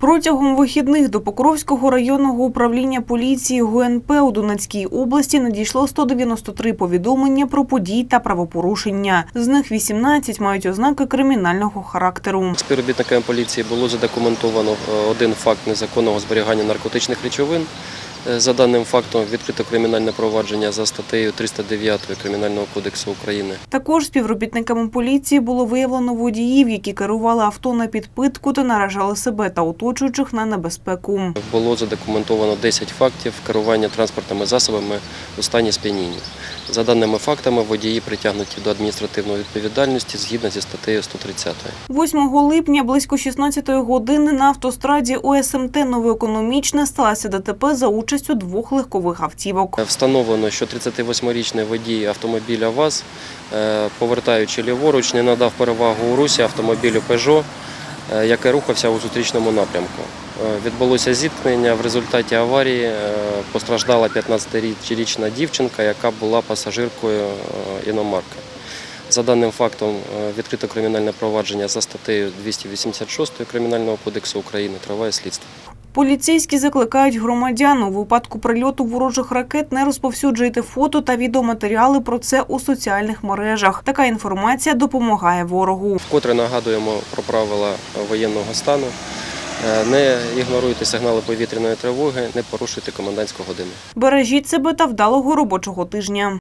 Протягом вихідних до Покровського районного управління поліції ГУНП у Донецькій області надійшло 193 повідомлення про події та правопорушення. З них 18 мають ознаки кримінального характеру. Співробітниками поліції було задокументовано е, один факт незаконного зберігання наркотичних речовин. Е, За даним фактом відкрито кримінальне провадження за статтею 309 Кримінального кодексу України. Також співробітниками поліції було виявлено водіїв, які керували авто на підпитку та наражали себе та оточуючих на небезпеку. Було задокументовано 10 фактів керування транспортними засобами у стані сп'яніння. За даними фактами, водії притягнуті до адміністративної відповідальності згідно зі статтею 130. 8 липня близько 16 години на автостраді ОСМТ «Новоекономічне» сталося ДТП за участю двох легкових автівок. Встановлено, що 38-річний водій автомобіля ВАЗ, е, повертаючи ліворуч, не надав перевагу у русі автомобілю е, який рухався у зустрічному напрямку. Е, Відбулося зіткнення. В результаті аварії е, постраждала 15-річна дівчинка, яка була пасажиркою е, іномарки. За даним фактом е, відкрито кримінальне провадження за статтею 286 Кримінального кодексу України триває слідство. Поліцейські закликають громадян у випадку прильоту ворожих ракет не розповсюджуйте фото та відеоматеріали про це у соціальних мережах. Така інформація допомагає ворогу. Вкотре нагадуємо про правила воєнного стану. Е, Не ігноруйте сигнали повітряної тривоги, не порушуйте комендантську годину. Бережіть себе та вдалого робочого тижня.